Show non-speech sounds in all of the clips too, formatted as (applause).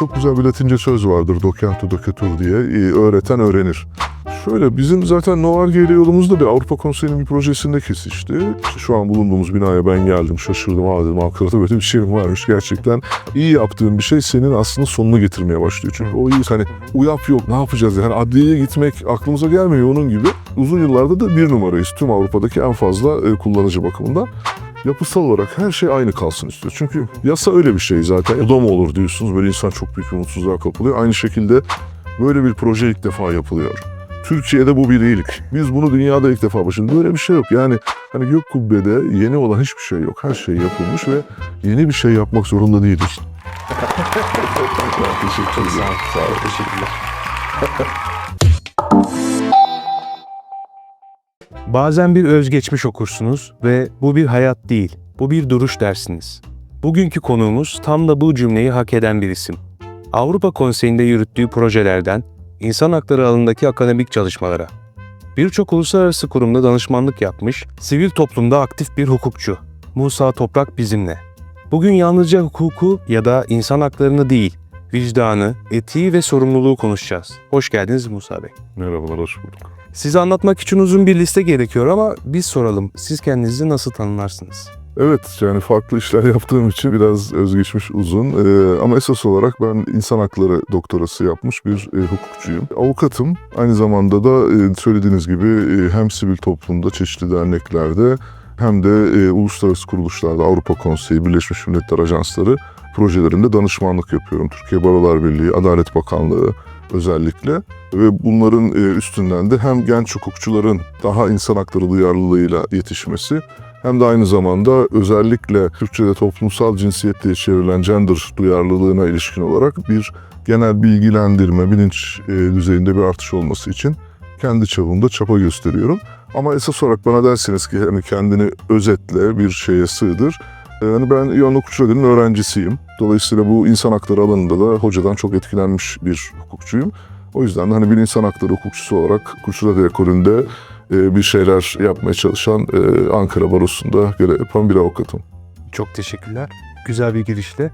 Çok güzel bir Latince söz vardır docento docetur diye. Ee, Öğreten öğrenir. Şöyle bizim zaten Novarge yolumuzda bir Avrupa Konseyi'nin bir projesinde kesişti. Şu an bulunduğumuz binaya ben geldim şaşırdım. Aa dedim Ankara'da böyle bir şey mi varmış gerçekten. iyi yaptığın bir şey senin aslında sonunu getirmeye başlıyor. Çünkü o iyi hani uyap yok ne yapacağız yani adliyeye gitmek aklımıza gelmiyor onun gibi. Uzun yıllarda da bir numarayız tüm Avrupa'daki en fazla e, kullanıcı bakımından yapısal olarak her şey aynı kalsın istiyor. Çünkü yasa öyle bir şey zaten. O da mı olur diyorsunuz. Böyle insan çok büyük bir mutsuzluğa kapılıyor. Aynı şekilde böyle bir proje ilk defa yapılıyor. Türkiye'de bu bir iyilik. Biz bunu dünyada ilk defa başında böyle bir şey yok. Yani hani gök kubbede yeni olan hiçbir şey yok. Her şey yapılmış ve yeni bir şey yapmak zorunda değiliz. (laughs) Teşekkür ederim. Sağ olun. Teşekkürler. (laughs) Bazen bir özgeçmiş okursunuz ve bu bir hayat değil, bu bir duruş dersiniz. Bugünkü konuğumuz tam da bu cümleyi hak eden bir isim. Avrupa Konseyi'nde yürüttüğü projelerden insan hakları alanındaki akademik çalışmalara, birçok uluslararası kurumda danışmanlık yapmış, sivil toplumda aktif bir hukukçu. Musa Toprak bizimle. Bugün yalnızca hukuku ya da insan haklarını değil, vicdanı, etiği ve sorumluluğu konuşacağız. Hoş geldiniz Musa Bey. Merhabalar, hoş bulduk. Size anlatmak için uzun bir liste gerekiyor ama biz soralım. Siz kendinizi nasıl tanımlarsınız? Evet yani farklı işler (laughs) yaptığım için biraz özgeçmiş uzun Ee, ama esas olarak ben insan hakları doktorası yapmış bir e, hukukçuyum. Avukatım aynı zamanda da e, söylediğiniz gibi e, hem sivil toplumda çeşitli derneklerde hem de e, uluslararası kuruluşlarda Avrupa Konseyi, Birleşmiş Milletler Ajansları projelerinde danışmanlık yapıyorum. Türkiye Barolar Birliği, Adalet Bakanlığı özellikle ve bunların e, üstünden de hem genç hukukçuların daha insan hakları duyarlılığıyla yetişmesi hem de aynı zamanda özellikle Türkçe'de toplumsal cinsiyet diye çevrilen gender duyarlılığına ilişkin olarak bir genel bilgilendirme, bilinç e, düzeyinde bir artış olması için kendi çapımda çaba gösteriyorum. Ama esas olarak bana derseniz ki hani kendini özetle bir şeye sığdır. E, Hani ben İvan Hukukçuları'nın öğrencisiyim. Dolayısıyla bu insan hakları alanında da hocadan çok etkilenmiş bir hukukçuyum. O yüzden de hani bir insan hakları hukukçusu olarak Hukukçular ekolünde bir şeyler yapmaya çalışan e, Ankara Barosu'nda görev yapan bir avukatım. Çok teşekkürler. Güzel bir girişle.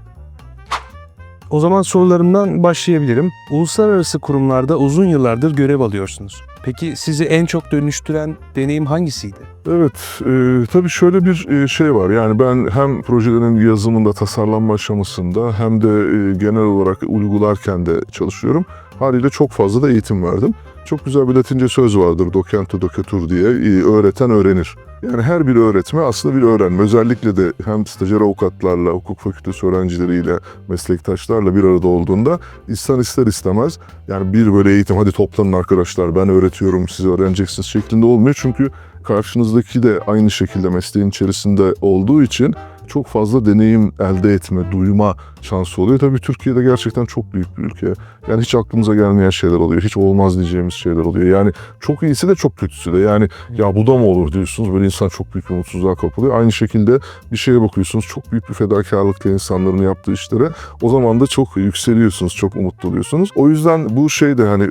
O zaman sorularımdan başlayabilirim. Uluslararası kurumlarda uzun yıllardır görev alıyorsunuz. Peki sizi en çok dönüştüren deneyim hangisiydi? Evet, e, tabii şöyle bir e, şey var. Yani ben hem projelerin yazımında, tasarlanma aşamasında hem de e, genel olarak uygularken de çalışıyorum. Haliyle çok fazla da eğitim verdim. Çok güzel bir Latince söz vardır, docento docetur diye, e, öğreten öğrenir. Yani her bir öğretme aslında bir öğrenme. Özellikle de hem stajyer avukatlarla, hukuk fakültesi öğrencileriyle, meslektaşlarla bir arada olduğunda insan ister istemez yani bir böyle eğitim hadi toplanın arkadaşlar ben öğretiyorum siz öğreneceksiniz şeklinde olmuyor. Çünkü karşınızdaki de aynı şekilde mesleğin içerisinde olduğu için çok fazla deneyim elde etme, duyma şansı oluyor. Tabii Türkiye'de gerçekten çok büyük bir ülke. Yani hiç aklımıza gelmeyen şeyler oluyor. Hiç olmaz diyeceğimiz şeyler oluyor. Yani çok iyisi de çok kötüsü de. Yani ya bu da mı olur diyorsunuz. Böyle insan çok büyük bir mutsuzluğa kapılıyor. Aynı şekilde bir şeye bakıyorsunuz. Çok büyük bir fedakarlıkla insanların yaptığı işlere. O zaman da çok yükseliyorsunuz. Çok umutlu oluyorsunuz. O yüzden bu şey de hani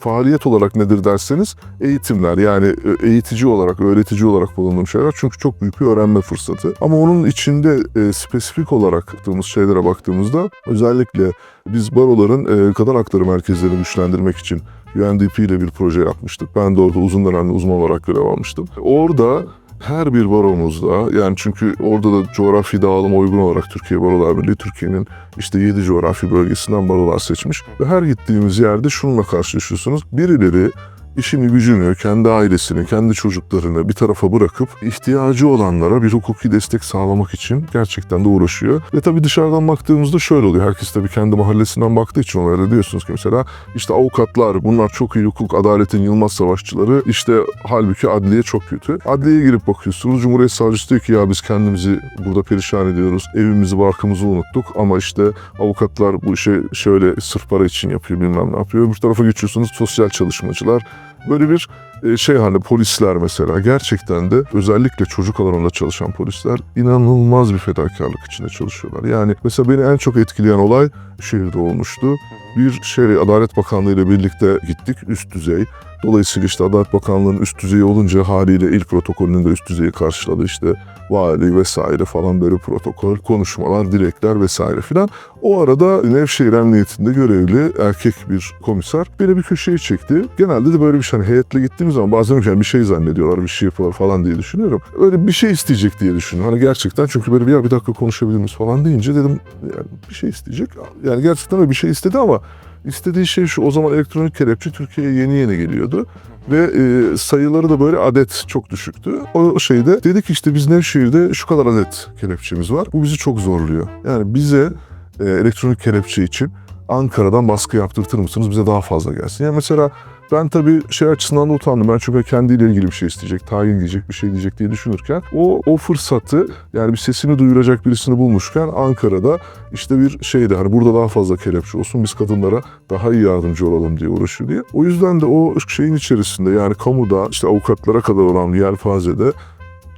faaliyet olarak nedir derseniz eğitimler yani e, eğitici olarak, öğretici olarak bulunduğum şeyler çünkü çok büyük bir öğrenme fırsatı. Ama onun içinde e, spesifik olarak baktığımız şeylere baktığımızda özellikle biz baroların e, kadın hakları merkezlerini güçlendirmek için UNDP ile bir proje yapmıştık. Ben de orada uzun dönemli uzman olarak görev almıştım. Orada her bir baromuzda yani çünkü orada da coğrafi dağılıma uygun olarak Türkiye Barolar Birliği Türkiye'nin işte 7 coğrafi bölgesinden barolar seçmiş. Ve her gittiğimiz yerde şununla karşılaşıyorsunuz. Birileri işini gücünü, kendi ailesini, kendi çocuklarını bir tarafa bırakıp ihtiyacı olanlara bir hukuki destek sağlamak için gerçekten de uğraşıyor. Ve tabii dışarıdan baktığımızda şöyle oluyor. Herkes tabii kendi mahallesinden baktığı için olaylara diyorsunuz ki mesela işte avukatlar bunlar çok iyi hukuk, adaletin yılmaz savaşçıları. İşte halbuki adliye çok kötü. Adliyeye girip bakıyorsunuz. Cumhuriyet Savcısı diyor ki ya biz kendimizi burada perişan ediyoruz. Evimizi, barkımızı unuttuk ama işte avukatlar bu işe şöyle sırf para için yapıyor bilmem ne yapıyor. Öbür tarafa geçiyorsunuz sosyal çalışmacılar. Böyle bir e, şey hani polisler mesela gerçekten de özellikle çocuk alanında çalışan polisler inanılmaz bir fedakarlık içinde çalışıyorlar. Yani mesela beni en çok etkileyen olay şehirde olmuştu. Bir şey Adalet Bakanlığı ile birlikte gittik üst düzey. Dolayısıyla işte Adalet Bakanlığı'nın üst düzeyi olunca haliyle ilk protokolünün de üst düzeyi karşıladı işte vali vesaire falan böyle protokol, konuşmalar, dilekler vesaire filan. O arada Nevşehir Emniyetinde görevli erkek bir komiser beni bir köşeye çekti. Genelde de böyle bir şey hani heyetle gittiğimiz zaman bazen yani bir şey zannediyorlar, bir şey yapıyorlar falan diye düşünüyorum. Öyle bir şey isteyecek diye düşünüyorum. Hani gerçekten çünkü böyle bir ya bir dakika konuşabilir miyiz falan deyince dedim yani bir şey isteyecek. Yani gerçekten öyle bir şey istedi ama istediği şey şu o zaman elektronik kelepçe Türkiye'ye yeni yeni geliyordu. Ve e, sayıları da böyle adet çok düşüktü. O şeyde dedik işte biz Nevşehir'de şu kadar adet kelepçemiz var. Bu bizi çok zorluyor. Yani bize e, elektronik kelepçe için Ankara'dan baskı yaptırtır mısınız? Bize daha fazla gelsin. Yani mesela ben tabii şey açısından da utandım. Ben çünkü kendiyle ilgili bir şey isteyecek, tayin diyecek, bir şey diyecek diye düşünürken o, o fırsatı yani bir sesini duyuracak birisini bulmuşken Ankara'da işte bir şeydi hani burada daha fazla kelepçe olsun biz kadınlara daha iyi yardımcı olalım diye uğraşıyor diye. O yüzden de o şeyin içerisinde yani kamuda işte avukatlara kadar olan yelpazede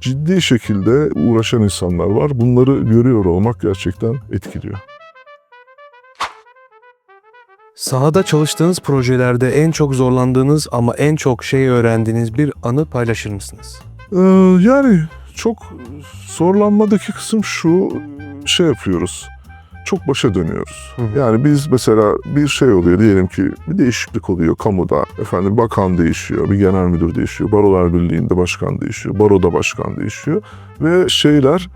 ciddi şekilde uğraşan insanlar var. Bunları görüyor olmak gerçekten etkiliyor. Sahada çalıştığınız projelerde en çok zorlandığınız ama en çok şey öğrendiğiniz bir anı paylaşır mısınız? Ee, yani çok zorlanmadaki kısım şu şey yapıyoruz. Çok başa dönüyoruz. Hı hı. Yani biz mesela bir şey oluyor diyelim ki bir değişiklik oluyor kamuda. Efendim bakan değişiyor, bir genel müdür değişiyor, barolar birliğinde başkan değişiyor, baroda başkan değişiyor ve şeyler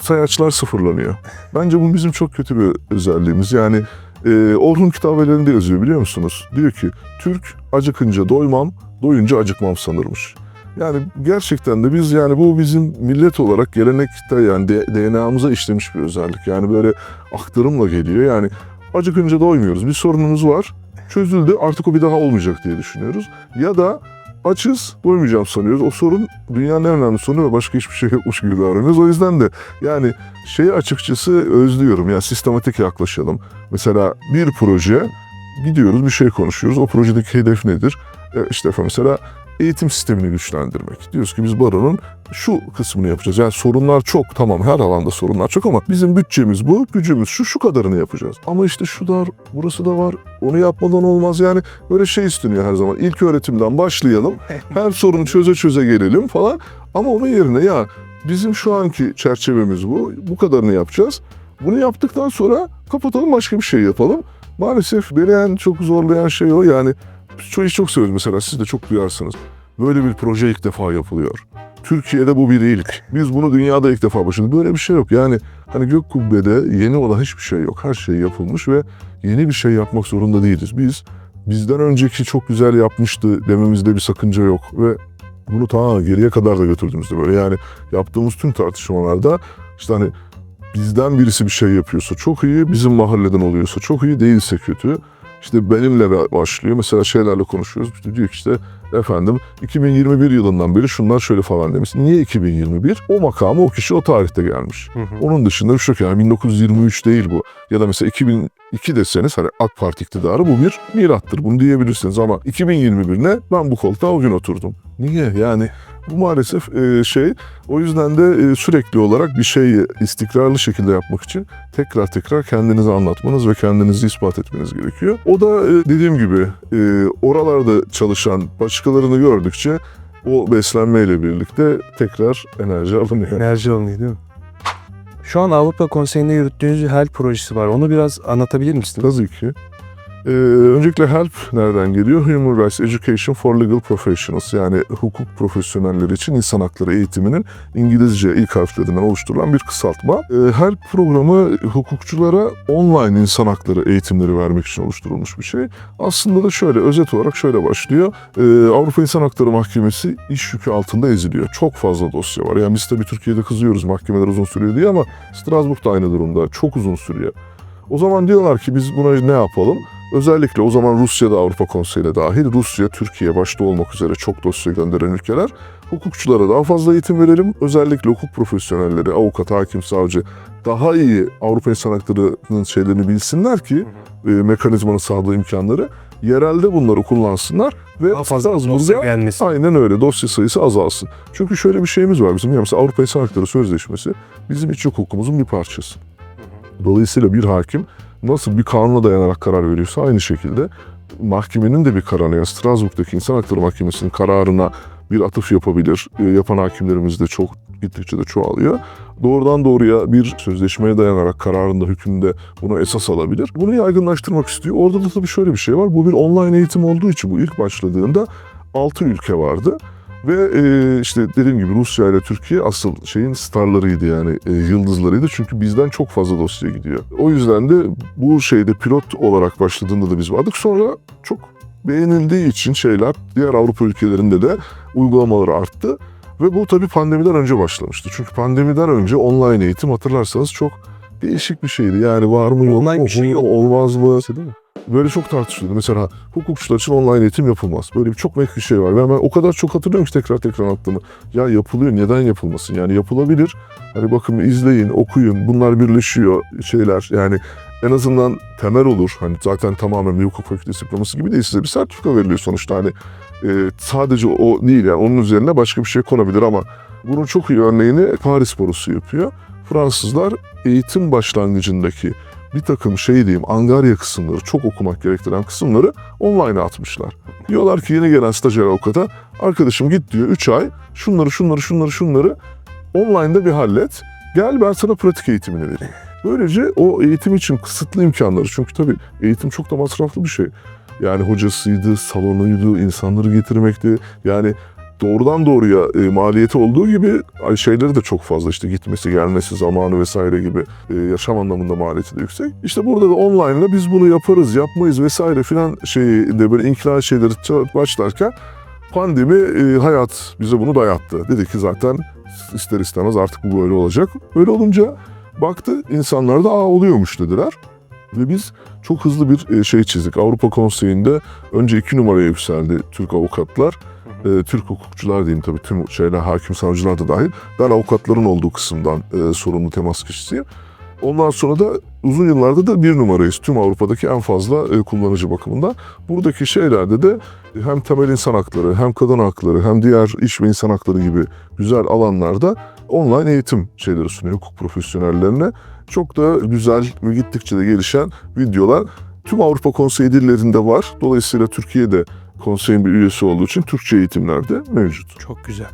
sayaçlar sıfırlanıyor. Bence bu bizim çok kötü bir özelliğimiz. Yani e, Orhun kitabelerinde yazıyor biliyor musunuz? Diyor ki Türk acıkınca doymam, doyunca acıkmam sanırmış. Yani gerçekten de biz yani bu bizim millet olarak gelenekte yani DNA'mıza işlemiş bir özellik. Yani böyle aktarımla geliyor. Yani acıkınca doymuyoruz. Bir sorunumuz var. Çözüldü. Artık o bir daha olmayacak diye düşünüyoruz. Ya da açız, doymayacağım sanıyoruz. O sorun dünyanın en önemli sorunu ve başka hiçbir şey yokmuş gibi davranıyoruz. O yüzden de yani şeyi açıkçası özlüyorum. Yani sistematik yaklaşalım. Mesela bir proje gidiyoruz bir şey konuşuyoruz. O projedeki hedef nedir? E, işte mesela eğitim sistemini güçlendirmek. Diyoruz ki biz baronun şu kısmını yapacağız. Yani sorunlar çok tamam her alanda sorunlar çok ama bizim bütçemiz bu, gücümüz şu, şu kadarını yapacağız. Ama işte şu da burası da var, onu yapmadan olmaz. Yani böyle şey isteniyor her zaman. İlk öğretimden başlayalım, (laughs) her sorunu çöze çöze gelelim falan. Ama onun yerine ya bizim şu anki çerçevemiz bu, bu kadarını yapacağız. Bunu yaptıktan sonra kapatalım başka bir şey yapalım. Maalesef beni en çok zorlayan şey o yani işi çok seviyoruz mesela siz de çok duyarsınız. Böyle bir proje ilk defa yapılıyor. Türkiye'de bu bir ilk. Biz bunu dünyada ilk defa başladık. Böyle bir şey yok. Yani hani gök kubbede yeni olan hiçbir şey yok. Her şey yapılmış ve yeni bir şey yapmak zorunda değiliz. Biz bizden önceki çok güzel yapmıştı dememizde bir sakınca yok ve bunu ta geriye kadar da götürdüğümüzde böyle yani yaptığımız tüm tartışmalarda işte hani bizden birisi bir şey yapıyorsa çok iyi, bizim mahalleden oluyorsa çok iyi, değilse kötü. İşte benimle başlıyor. Mesela şeylerle konuşuyoruz. İşte diyor ki işte efendim 2021 yılından beri şunlar şöyle falan demiş. Niye 2021? O makamı o kişi o tarihte gelmiş. Onun dışında bir şey yok. Yani 1923 değil bu. Ya da mesela 2002 deseniz hani AK Parti iktidarı bu bir mirattır. Bunu diyebilirsiniz ama 2021 ne? Ben bu koltuğa o gün oturdum. Niye? Yani bu maalesef e, şey. O yüzden de e, sürekli olarak bir şeyi istikrarlı şekilde yapmak için tekrar tekrar kendinizi anlatmanız ve kendinizi ispat etmeniz gerekiyor. O da e, dediğim gibi e, oralarda çalışan başkalarını gördükçe o beslenmeyle birlikte tekrar enerji alınıyor. Enerji alınıyor değil mi? Şu an Avrupa Konseyi'nde yürüttüğünüz HELP projesi var. Onu biraz anlatabilir misiniz? Tabii ki. Ee, öncelikle HELP nereden geliyor? Human Rights Education for Legal Professionals yani hukuk profesyonelleri için insan hakları eğitiminin İngilizce ilk harflerinden oluşturulan bir kısaltma. Ee, HELP programı hukukçulara online insan hakları eğitimleri vermek için oluşturulmuş bir şey. Aslında da şöyle özet olarak şöyle başlıyor. Ee, Avrupa İnsan Hakları Mahkemesi iş yükü altında eziliyor. Çok fazla dosya var. Yani biz tabii Türkiye'de kızıyoruz mahkemeler uzun sürüyor diye ama Strasbourg da aynı durumda. Çok uzun sürüyor. O zaman diyorlar ki biz buna ne yapalım? Özellikle o zaman Rusya'da Avrupa Konseyi'ne dahil Rusya, Türkiye başta olmak üzere çok dosya gönderen ülkeler hukukçulara daha fazla eğitim verelim. Özellikle hukuk profesyonelleri, avukat, hakim, savcı daha iyi Avrupa İnsan Hakları'nın şeylerini bilsinler ki e, mekanizmanın sağladığı imkanları yerelde bunları kullansınlar ve Daha fazla az dosya burada gelmesin. aynen öyle dosya sayısı azalsın. Çünkü şöyle bir şeyimiz var bizim. Ya mesela Avrupa İnsan Hakları Sözleşmesi bizim iç hukukumuzun bir parçası. Dolayısıyla bir hakim nasıl bir kanuna dayanarak karar veriyorsa aynı şekilde mahkemenin de bir kararına, yani Strasbourg'daki İnsan Hakları Mahkemesi'nin kararına bir atıf yapabilir. E, yapan hakimlerimiz de çok gittikçe de çoğalıyor. Doğrudan doğruya bir sözleşmeye dayanarak kararında, hükümde bunu esas alabilir. Bunu yaygınlaştırmak istiyor. Orada da tabii şöyle bir şey var. Bu bir online eğitim olduğu için bu ilk başladığında 6 ülke vardı. Ve e, işte dediğim gibi Rusya ile Türkiye asıl şeyin starlarıydı yani e, yıldızlarıydı. Çünkü bizden çok fazla dosya gidiyor. O yüzden de bu şeyde pilot olarak başladığında da biz vardık. Sonra çok beğenildiği için şeyler diğer Avrupa ülkelerinde de uygulamaları arttı. Ve bu tabii pandemiden önce başlamıştı. Çünkü pandemiden önce online eğitim hatırlarsanız çok değişik bir şeydi. Yani var mı yok Online mu, şey yok. olmaz mı? Değil mi? Böyle çok tartışılıyordu. Mesela hukukçular için online eğitim yapılmaz. Böyle bir çok net şey var. Ve ben o kadar çok hatırlıyorum ki tekrar tekrar attığımı. Ya yapılıyor neden yapılmasın? Yani yapılabilir. Hani bakın izleyin, okuyun. Bunlar birleşiyor şeyler. Yani en azından temel olur. Hani zaten tamamen bir hukuk fakültesi diploması gibi değil. Size bir sertifika veriliyor sonuçta. Hani e, sadece o değil yani onun üzerine başka bir şey konabilir ama bunun çok iyi örneğini Paris Borosu yapıyor. Fransızlar eğitim başlangıcındaki bir takım şey diyeyim angarya kısımları, çok okumak gerektiren kısımları online'a atmışlar. Diyorlar ki yeni gelen stajyer avukata arkadaşım git diyor 3 ay şunları şunları şunları şunları online'da bir hallet. Gel ben sana pratik eğitimini vereyim. Böylece o eğitim için kısıtlı imkanları çünkü tabii eğitim çok da masraflı bir şey. Yani hocasıydı, salonuydu, insanları getirmekti. Yani doğrudan doğruya e, maliyeti olduğu gibi şeyleri de çok fazla işte gitmesi, gelmesi, zamanı vesaire gibi e, yaşam anlamında maliyeti de yüksek. İşte burada da online'la biz bunu yaparız, yapmayız vesaire filan şeyde böyle inkılap şeyleri başlarken pandemi e, hayat bize bunu dayattı. Dedi ki zaten ister istemez artık bu böyle olacak. Böyle olunca baktı insanlar da aa oluyormuş dediler. Ve biz çok hızlı bir e, şey çizdik. Avrupa Konseyi'nde önce iki numaraya yükseldi Türk avukatlar. E, Türk hukukçular diyeyim tabii tüm şeyler hakim savcılar da dahil. Ben avukatların olduğu kısımdan e, sorumlu temas kişisiyim. Ondan sonra da uzun yıllarda da bir numarayız. Tüm Avrupa'daki en fazla e, kullanıcı bakımından. Buradaki şeylerde de hem temel insan hakları, hem kadın hakları, hem diğer iş ve insan hakları gibi güzel alanlarda online eğitim şeyleri sunuyor hukuk profesyonellerine. Çok da güzel ve gittikçe de gelişen videolar tüm Avrupa Konseyi dillerinde var. Dolayısıyla Türkiye'de konseyin bir üyesi olduğu için Türkçe eğitimler de mevcut. Çok güzel.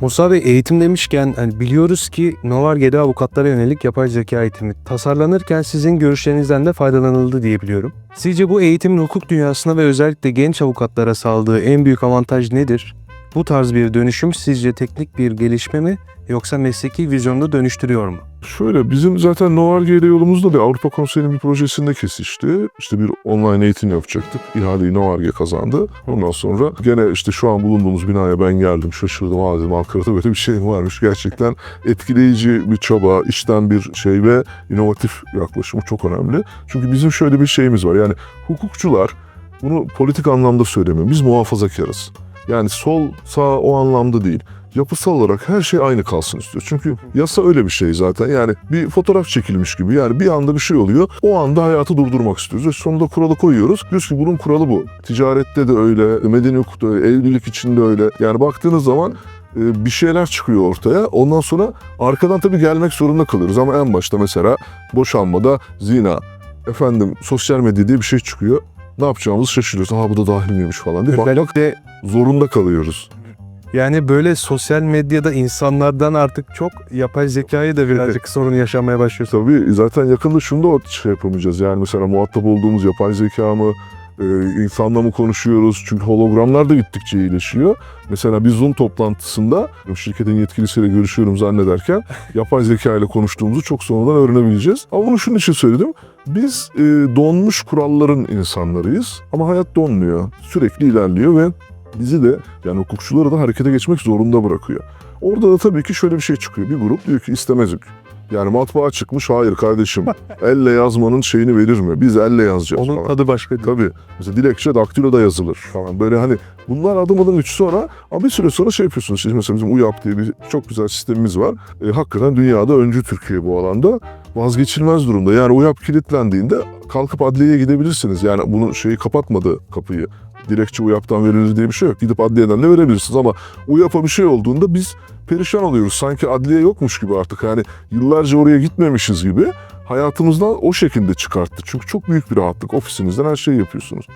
Musa Bey eğitim demişken hani biliyoruz ki Novarge'de avukatlara yönelik yapay zeka eğitimi tasarlanırken sizin görüşlerinizden de faydalanıldı diye biliyorum. Sizce bu eğitimin hukuk dünyasına ve özellikle genç avukatlara sağladığı en büyük avantaj nedir? Bu tarz bir dönüşüm sizce teknik bir gelişme mi yoksa mesleki vizyonunu dönüştürüyor mu? Şöyle bizim zaten Novarge ile yolumuzda da Avrupa Konseyi'nin bir projesinde kesişti. İşte bir online eğitim yapacaktık. İhaleyi Novarge kazandı. Ondan sonra gene işte şu an bulunduğumuz binaya ben geldim. Şaşırdım. Aa dedim Ankara'da böyle bir şey varmış. Gerçekten etkileyici bir çaba, içten bir şey ve inovatif yaklaşımı çok önemli. Çünkü bizim şöyle bir şeyimiz var. Yani hukukçular bunu politik anlamda söylemiyorum. Biz muhafazakarız. Yani sol sağ o anlamda değil yapısal olarak her şey aynı kalsın istiyor. Çünkü yasa öyle bir şey zaten. Yani bir fotoğraf çekilmiş gibi. Yani bir anda bir şey oluyor. O anda hayatı durdurmak istiyoruz. Ve sonunda kuralı koyuyoruz. Diyoruz ki bunun kuralı bu. Ticarette de öyle, medeni hukukta öyle, evlilik için de öyle. Yani baktığınız zaman e, bir şeyler çıkıyor ortaya. Ondan sonra arkadan tabii gelmek zorunda kalıyoruz. Ama en başta mesela boşanmada zina, efendim sosyal medya diye bir şey çıkıyor. Ne yapacağımızı şaşırıyoruz. Aa bu da dahil miymiş falan diye. Bakmak Özellikle zorunda kalıyoruz. yani böyle sosyal medyada insanlardan artık çok yapay zekayı da birazcık sorun yaşamaya başlıyoruz. Tabii zaten yakında şunu da şey yapamayacağız. Yani mesela muhatap olduğumuz yapay zeka mı, e, insanla mı konuşuyoruz? Çünkü hologramlar da gittikçe iyileşiyor. Mesela bir Zoom toplantısında şirketin yetkilisiyle görüşüyorum zannederken yapay zeka ile konuştuğumuzu çok sonradan öğrenebileceğiz. Ama bunu şunun için söyledim. Biz e, donmuş kuralların insanlarıyız ama hayat donmuyor. Sürekli ilerliyor ve bizi de yani hukukçuları da harekete geçmek zorunda bırakıyor. Orada da tabii ki şöyle bir şey çıkıyor. Bir grup diyor ki istemezlik. Yani matbaa çıkmış hayır kardeşim elle yazmanın şeyini verir mi? Biz elle yazacağız Onun falan. tadı başka değil. Tabii. Mesela dilekçe daktiloda yazılır falan. Böyle hani bunlar adım adım üç sonra ama bir süre sonra şey yapıyorsunuz. Şimdi mesela bizim UYAP diye bir çok güzel sistemimiz var. E, hakikaten dünyada öncü Türkiye bu alanda. Vazgeçilmez durumda. Yani UYAP kilitlendiğinde kalkıp adliyeye gidebilirsiniz. Yani bunu şeyi kapatmadı kapıyı. Dilekçe UYAP'tan verilir diye bir şey yok. Gidip adliyeden de verebilirsiniz ama UYAP'a bir şey olduğunda biz perişan oluyoruz. Sanki adliye yokmuş gibi artık. Yani yıllarca oraya gitmemişiz gibi hayatımızdan o şekilde çıkarttı. Çünkü çok büyük bir rahatlık. Ofisinizden her şeyi yapıyorsunuz.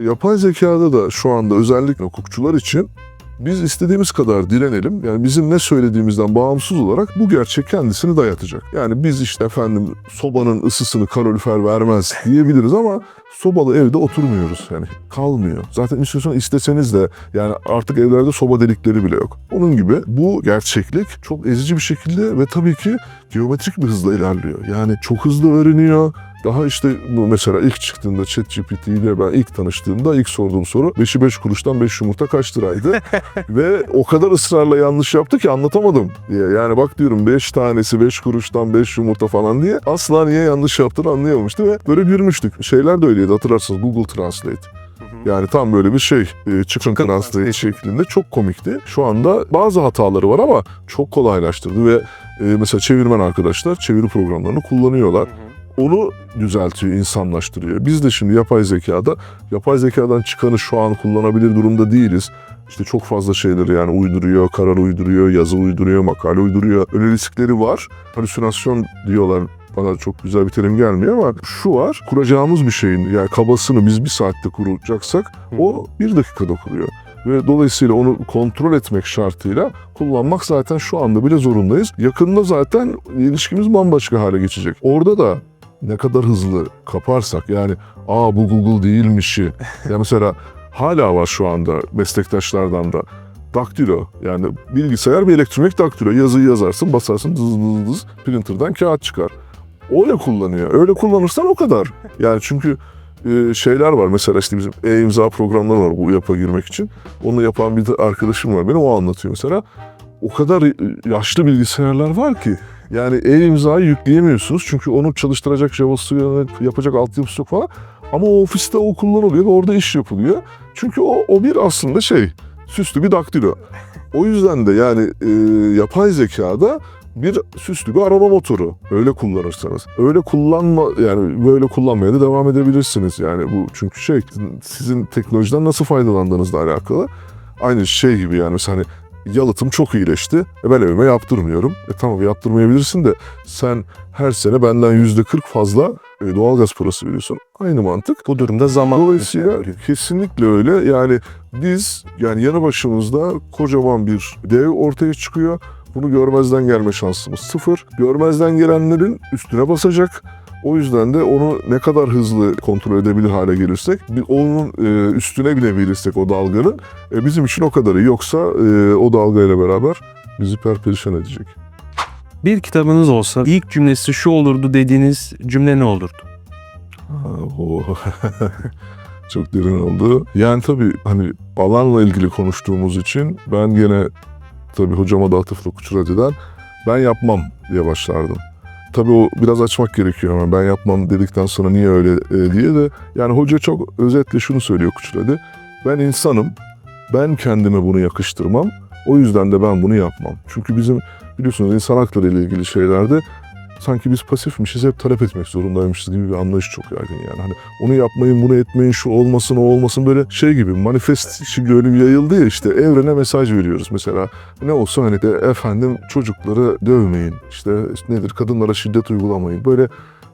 Yapay zekada da şu anda özellikle hukukçular için biz istediğimiz kadar direnelim. Yani bizim ne söylediğimizden bağımsız olarak bu gerçek kendisini dayatacak. Yani biz işte efendim sobanın ısısını kalorifer vermez diyebiliriz ama sobalı evde oturmuyoruz. Yani kalmıyor. Zaten istiyorsan isteseniz de yani artık evlerde soba delikleri bile yok. Onun gibi bu gerçeklik çok ezici bir şekilde ve tabii ki geometrik bir hızla ilerliyor. Yani çok hızlı öğreniyor. Daha işte bu mesela ilk çıktığında ChatGPT ile ben ilk tanıştığımda ilk sorduğum soru 5'i 5 kuruştan 5 yumurta kaç liraydı? (laughs) Ve o kadar ısrarla yanlış yaptı ki anlatamadım diye. Yani bak diyorum 5 tanesi 5 kuruştan 5 yumurta falan diye asla niye yanlış yaptığını anlayamamıştı ve böyle gülmüştük. Şeyler de öyleydi hatırlarsınız Google Translate. Yani tam böyle bir şey, e, çıkın translate şeklinde çok komikti. Şu anda bazı hataları var ama çok kolaylaştırdı ve e, mesela çevirmen arkadaşlar çeviri programlarını kullanıyorlar. Onu düzeltiyor, insanlaştırıyor. Biz de şimdi yapay zekada, yapay zekadan çıkanı şu an kullanabilir durumda değiliz. İşte çok fazla şeyleri yani uyduruyor, karar uyduruyor, yazı uyduruyor, makale uyduruyor. Öyle riskleri var. Halüsinasyon diyorlar bana çok güzel bir terim gelmiyor ama şu var. Kuracağımız bir şeyin yani kabasını biz bir saatte kuracaksak o bir dakikada kuruyor. Ve dolayısıyla onu kontrol etmek şartıyla kullanmak zaten şu anda bile zorundayız. Yakında zaten ilişkimiz bambaşka hale geçecek. Orada da ne kadar hızlı kaparsak yani aa bu Google değilmişi (laughs) ya mesela hala var şu anda meslektaşlardan da daktilo yani bilgisayar bir elektronik daktilo yazıyı yazarsın basarsın dız dız dız printer'dan kağıt çıkar. Öyle kullanıyor. Öyle kullanırsan o kadar. Yani çünkü e, şeyler var. Mesela işte bizim e-imza programları var bu yapa girmek için. Onu yapan bir arkadaşım var benim o anlatıyor mesela. O kadar e, yaşlı bilgisayarlar var ki yani e-imzayı yükleyemiyorsunuz çünkü onu çalıştıracak Java'sı yok, yapacak altyapısı yok falan. Ama o ofiste o kullanılıyor ve orada iş yapılıyor. Çünkü o, o bir aslında şey süslü bir daktilo. O yüzden de yani e, yapay zekada bir süslü bir arama motoru. Öyle kullanırsanız. Öyle kullanma yani böyle kullanmaya da devam edebilirsiniz. Yani bu çünkü şey sizin teknolojiden nasıl faydalandığınızla alakalı. Aynı şey gibi yani mesela hani yalıtım çok iyileşti. E ben evime yaptırmıyorum. E tamam yaptırmayabilirsin de sen her sene benden yüzde 40 fazla e, doğalgaz parası veriyorsun. Aynı mantık. Bu durumda zaman Dolayısıyla kesinlikle öyle. Yani biz yani yanı başımızda kocaman bir dev ortaya çıkıyor. Bunu görmezden gelme şansımız sıfır. Görmezden gelenlerin üstüne basacak. O yüzden de onu ne kadar hızlı kontrol edebilir hale gelirsek, onun e, üstüne binebilirsek o dalganın e, bizim için o kadarı. Yoksa e, o dalgayla beraber bizi perperişan edecek. Bir kitabınız olsa ilk cümlesi şu olurdu dediğiniz cümle ne olurdu? (laughs) Çok derin oldu. Yani tabii hani alanla ilgili konuştuğumuz için ben gene tabii hocama da atıfla Kuçuracı'dan ben yapmam diye başlardım. Tabii o biraz açmak gerekiyor hemen. Ben yapmam dedikten sonra niye öyle e, diye de yani hoca çok özetle şunu söylüyor Kuçuracı. Ben insanım. Ben kendime bunu yakıştırmam. O yüzden de ben bunu yapmam. Çünkü bizim biliyorsunuz insan hakları ile ilgili şeylerde sanki biz pasifmişiz hep talep etmek zorundaymışız gibi bir anlayış çok yaygın yani. Hani onu yapmayın bunu etmeyin şu olmasın o olmasın böyle şey gibi manifest şimdi öyle bir yayıldı ya işte evrene mesaj veriyoruz mesela ne olsa hani de efendim çocukları dövmeyin işte nedir kadınlara şiddet uygulamayın böyle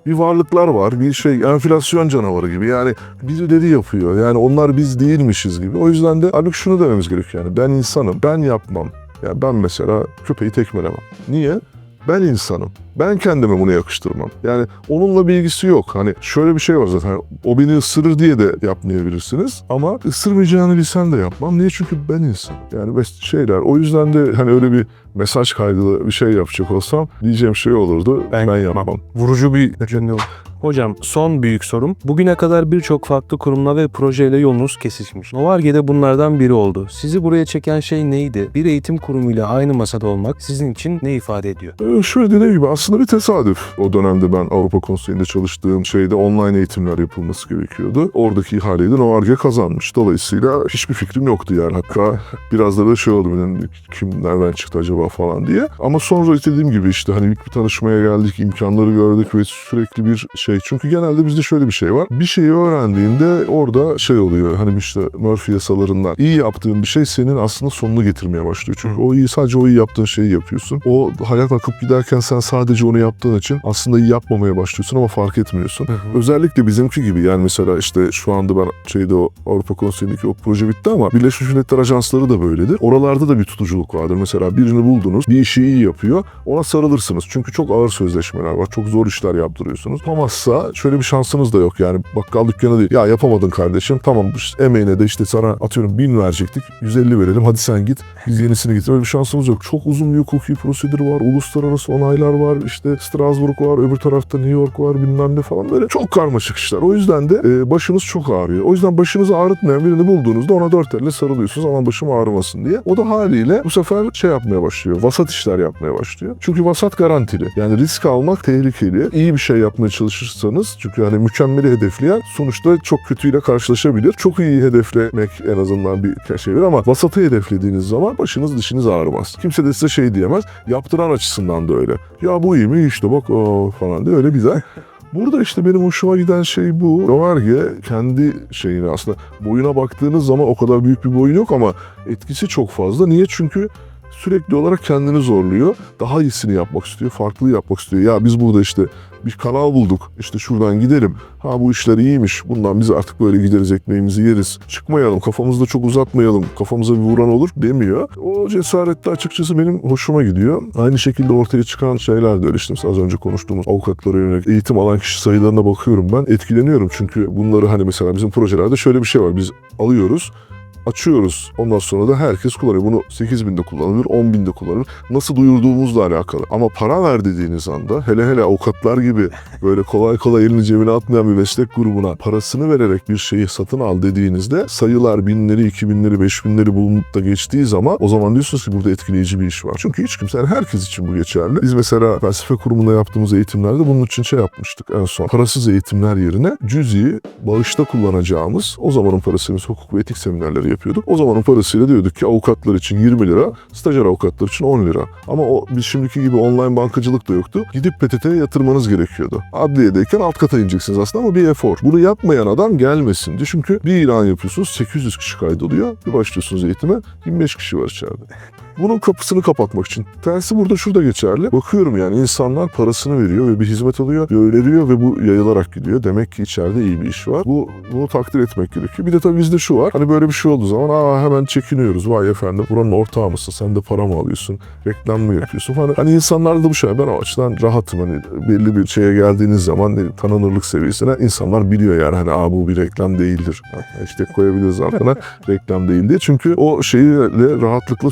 bir varlıklar var bir şey enflasyon canavarı gibi yani birileri yapıyor yani onlar biz değilmişiz gibi o yüzden de halbuki şunu dememiz gerekiyor yani ben insanım ben yapmam yani ben mesela köpeği tekmelemem niye? Ben insanım. Ben kendime bunu yakıştırmam. Yani onunla bir ilgisi yok. Hani şöyle bir şey var zaten. O beni ısırır diye de yapmayabilirsiniz. Ama ısırmayacağını bilsen de yapmam. Niye? Çünkü ben insan. Yani ve şeyler. O yüzden de hani öyle bir mesaj kaydılı bir şey yapacak olsam diyeceğim şey olurdu. Ben, yapmam. Vurucu bir cümle oldu. Hocam son büyük sorum. Bugüne kadar birçok farklı kurumla ve projeyle yolunuz kesişmiş. Novarge'de bunlardan biri oldu. Sizi buraya çeken şey neydi? Bir eğitim kurumuyla aynı masada olmak sizin için ne ifade ediyor? Ee, Şöyle dediğim gibi aslında bir tesadüf. O dönemde ben Avrupa Konseyi'nde çalıştığım şeyde online eğitimler yapılması gerekiyordu. Oradaki ihaleyi de Novarge kazanmış. Dolayısıyla hiçbir fikrim yoktu yani. Hatta biraz da şey oldu benim kim nereden çıktı acaba falan diye. Ama sonra dediğim gibi işte hani ilk bir tanışmaya geldik, imkanları gördük ve sürekli bir şey. Çünkü genelde bizde şöyle bir şey var. Bir şeyi öğrendiğinde orada şey oluyor. Hani işte Murphy yasalarından iyi yaptığın bir şey senin aslında sonunu getirmeye başlıyor. Çünkü o iyi sadece o iyi yaptığın şeyi yapıyorsun. O hayat akıp giderken sen sadece onu yaptığın için aslında iyi yapmamaya başlıyorsun ama fark etmiyorsun. Özellikle bizimki gibi yani mesela işte şu anda ben şeyde o Avrupa Konseyi'ndeki o proje bitti ama Birleşmiş Milletler Ajansları da böyledir. Oralarda da bir tutuculuk vardır. Mesela birini buldunuz, bir işi iyi yapıyor, ona sarılırsınız. Çünkü çok ağır sözleşmeler var, çok zor işler yaptırıyorsunuz. Yapamazsa şöyle bir şansınız da yok yani bakkal dükkanı değil. Ya yapamadın kardeşim, tamam işte emeğine de işte sana atıyorum bin verecektik, 150 verelim hadi sen git, biz yenisini getir. Öyle bir şansımız yok. Çok uzun bir hukuki prosedür var, uluslararası onaylar var, işte Strasbourg var, öbür tarafta New York var bilmem ne falan böyle çok karmaşık işler. O yüzden de e, başınız çok ağrıyor. O yüzden başınızı ağrıtmayan birini bulduğunuzda ona dört elle sarılıyorsunuz aman başım ağrımasın diye. O da haliyle bu sefer şey yapmaya başlıyor. Vasat işler yapmaya başlıyor. Çünkü vasat garantili. Yani risk almak tehlikeli. İyi bir şey yapmaya çalışırsanız çünkü hani mükemmeli hedefleyen sonuçta çok kötüyle karşılaşabilir. Çok iyi hedeflemek en azından bir şey var ama vasatı hedeflediğiniz zaman başınız dişiniz ağrımaz. Kimse de size şey diyemez. Yaptıran açısından da öyle. Ya bu iyi mi? İşte bak o falan diye öyle güzel. Burada işte benim hoşuma giden şey bu. Roverge kendi şeyini aslında boyuna baktığınız zaman o kadar büyük bir boyun yok ama etkisi çok fazla. Niye? Çünkü sürekli olarak kendini zorluyor. Daha iyisini yapmak istiyor, farklı yapmak istiyor. Ya biz burada işte bir kanal bulduk. İşte şuradan gidelim. Ha bu işler iyiymiş. Bundan biz artık böyle gideriz ekmeğimizi yeriz. Çıkmayalım. Kafamızda çok uzatmayalım. Kafamıza bir vuran olur demiyor. O cesaret de açıkçası benim hoşuma gidiyor. Aynı şekilde ortaya çıkan şeyler de öyle işte. Az önce konuştuğumuz avukatlara yönelik eğitim alan kişi sayılarına bakıyorum ben. Etkileniyorum çünkü bunları hani mesela bizim projelerde şöyle bir şey var. Biz alıyoruz açıyoruz. Ondan sonra da herkes kullanıyor. Bunu 8 binde kullanılır, 10 binde kullanılır. Nasıl duyurduğumuzla alakalı. Ama para ver dediğiniz anda hele hele avukatlar gibi böyle kolay kolay elini cebine atmayan bir meslek grubuna parasını vererek bir şeyi satın al dediğinizde sayılar binleri, iki binleri, beş binleri bulunup da geçtiği zaman o zaman diyorsunuz ki burada etkileyici bir iş var. Çünkü hiç kimse, yani herkes için bu geçerli. Biz mesela felsefe kurumunda yaptığımız eğitimlerde bunun için şey yapmıştık en son. Parasız eğitimler yerine cüzi bağışta kullanacağımız o zamanın parası biz hukuk ve etik seminerleri yapıyorduk. O zamanın parasıyla diyorduk ki avukatlar için 20 lira, stajyer avukatlar için 10 lira. Ama o biz şimdiki gibi online bankacılık da yoktu. Gidip PTT'ye yatırmanız gerekiyordu. Adliyedeyken alt kata ineceksiniz aslında ama bir efor. Bunu yapmayan adam gelmesin diye. Çünkü bir ilan yapıyorsunuz 800 kişi kaydoluyor. Bir başlıyorsunuz eğitime 25 kişi var içeride. Bunun kapısını kapatmak için. Tersi burada şurada geçerli. Bakıyorum yani insanlar parasını veriyor ve bir hizmet alıyor, öneriyor ve bu yayılarak gidiyor. Demek ki içeride iyi bir iş var. Bu bunu takdir etmek gerekiyor. Bir de tabii bizde şu var. Hani böyle bir şey olduğu zaman aa hemen çekiniyoruz. Vay efendim buranın ortağı mısın? Sen de para mı alıyorsun? Reklam mı yapıyorsun falan. Hani insanlarda da bu şey. Ben o açıdan rahatım. Hani belli bir şeye geldiğiniz zaman hani tanınırlık seviyesine insanlar biliyor yani hani aa bu bir reklam değildir. İşte koyabiliriz altına (laughs) reklam değil diye. Çünkü o şeyi rahatlıkla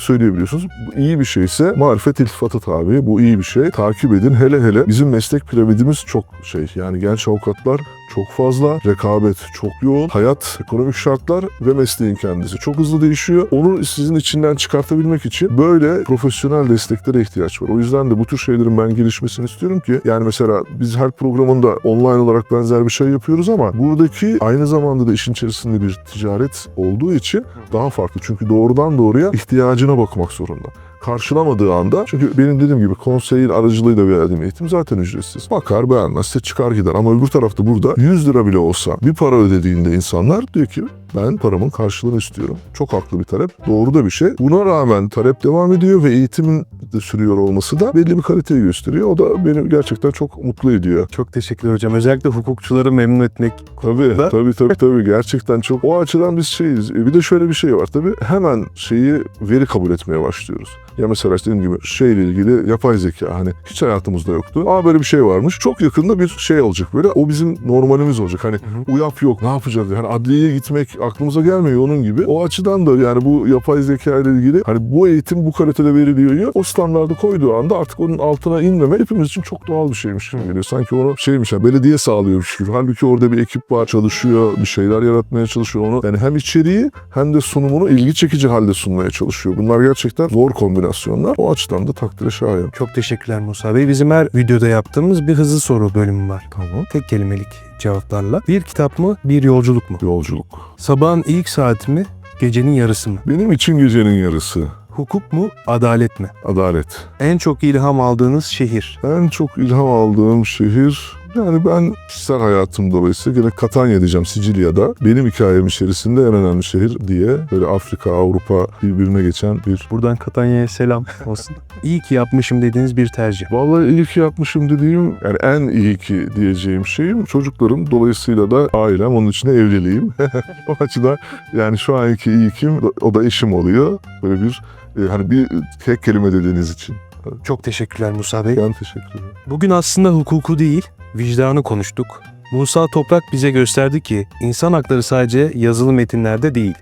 söyleyebiliyorsunuz. Bu iyi bir şeyse marifet iltifatı tabi. Bu iyi bir şey. Takip edin. Hele hele bizim meslek piramidimiz çok şey. Yani genç avukatlar çok fazla, rekabet çok yoğun, hayat, ekonomik şartlar ve mesleğin kendisi çok hızlı değişiyor. Onu sizin içinden çıkartabilmek için böyle profesyonel desteklere ihtiyaç var. O yüzden de bu tür şeylerin ben gelişmesini istiyorum ki yani mesela biz her programında online olarak benzer bir şey yapıyoruz ama buradaki aynı zamanda da işin içerisinde bir ticaret olduğu için daha farklı. Çünkü doğrudan doğruya ihtiyacına bakmak zorunda karşılamadığı anda çünkü benim dediğim gibi konseyin aracılığıyla verdiğim eğitim zaten ücretsiz. Bakar beğenmezse çıkar gider ama öbür tarafta burada 100 lira bile olsa bir para ödediğinde insanlar diyor ki ben paramın karşılığını istiyorum. Çok haklı bir talep. Doğru da bir şey. Buna rağmen talep devam ediyor ve eğitimin de sürüyor olması da belli bir kaliteyi gösteriyor. O da beni gerçekten çok mutlu ediyor. Çok teşekkürler hocam. Özellikle hukukçuları memnun etmek Tabii, Da- tabii tabii tabii gerçekten çok. O açıdan biz şeyiz. E, Bir de şöyle bir şey var tabii. Hemen şeyi veri kabul etmeye başlıyoruz. Ya mesela işte dediğim gibi şeyle ilgili yapay zeka hani hiç hayatımızda yoktu. Ama böyle bir şey varmış. Çok yakında bir şey olacak böyle. O bizim normalimiz olacak. Hani uyap yok ne yapacağız? Yani adliyeye gitmek aklımıza gelmiyor onun gibi. O açıdan da yani bu yapay zeka ile ilgili hani bu eğitim bu kalitede veriliyor ya o standardı koyduğu anda artık onun altına inmeme hepimiz için çok doğal bir şeymiş gibi geliyor. Sanki onu şeymiş ya belediye sağlıyormuş gibi. Halbuki orada bir ekip var çalışıyor bir şeyler yaratmaya çalışıyor onu. Yani hem içeriği hem de sunumunu ilgi çekici halde sunmaya çalışıyor. Bunlar gerçekten zor kombinasyonlar. O açıdan da takdire şayan. Çok teşekkürler Musa Bey. Bizim her videoda yaptığımız bir hızlı soru bölümü var. Tamam. Tek kelimelik cevaplarla. Bir kitap mı, bir yolculuk mu? Yolculuk. Sabahın ilk saati mi, gecenin yarısı mı? Benim için gecenin yarısı. Hukuk mu, adalet mi? Adalet. En çok ilham aldığınız şehir. En çok ilham aldığım şehir yani ben kişisel hayatım dolayısıyla gene Katanya diyeceğim Sicilya'da. Benim hikayem içerisinde en önemli şehir diye böyle Afrika, Avrupa birbirine geçen bir Buradan Katanya'ya selam olsun. (laughs) İyi ki yapmışım dediğiniz bir tercih. Vallahi iyi ki yapmışım dediğim yani en iyi ki diyeceğim şeyim çocuklarım dolayısıyla da ailem onun içinde evliliğim. (laughs) o açıdan yani şu anki iyi kim o da eşim oluyor. Böyle bir e, hani bir tek kelime dediğiniz için. Çok teşekkürler Musa Bey. Ben teşekkür ederim. Bugün aslında hukuku değil, vicdanı konuştuk. Musa Toprak bize gösterdi ki insan hakları sadece yazılı metinlerde değil.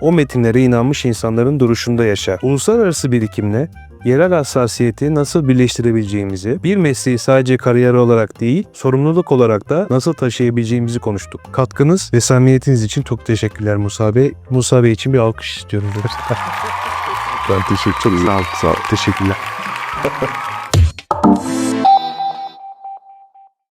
O metinlere inanmış insanların duruşunda yaşar. Uluslararası birikimle yerel hassasiyeti nasıl birleştirebileceğimizi, bir mesleği sadece kariyer olarak değil, sorumluluk olarak da nasıl taşıyabileceğimizi konuştuk. Katkınız ve samimiyetiniz için çok teşekkürler Musa Bey. Musa Bey için bir alkış istiyorum. (laughs) Ben teşekkür ederim. Sağ ol. Sağ ol. Teşekkürler. (laughs)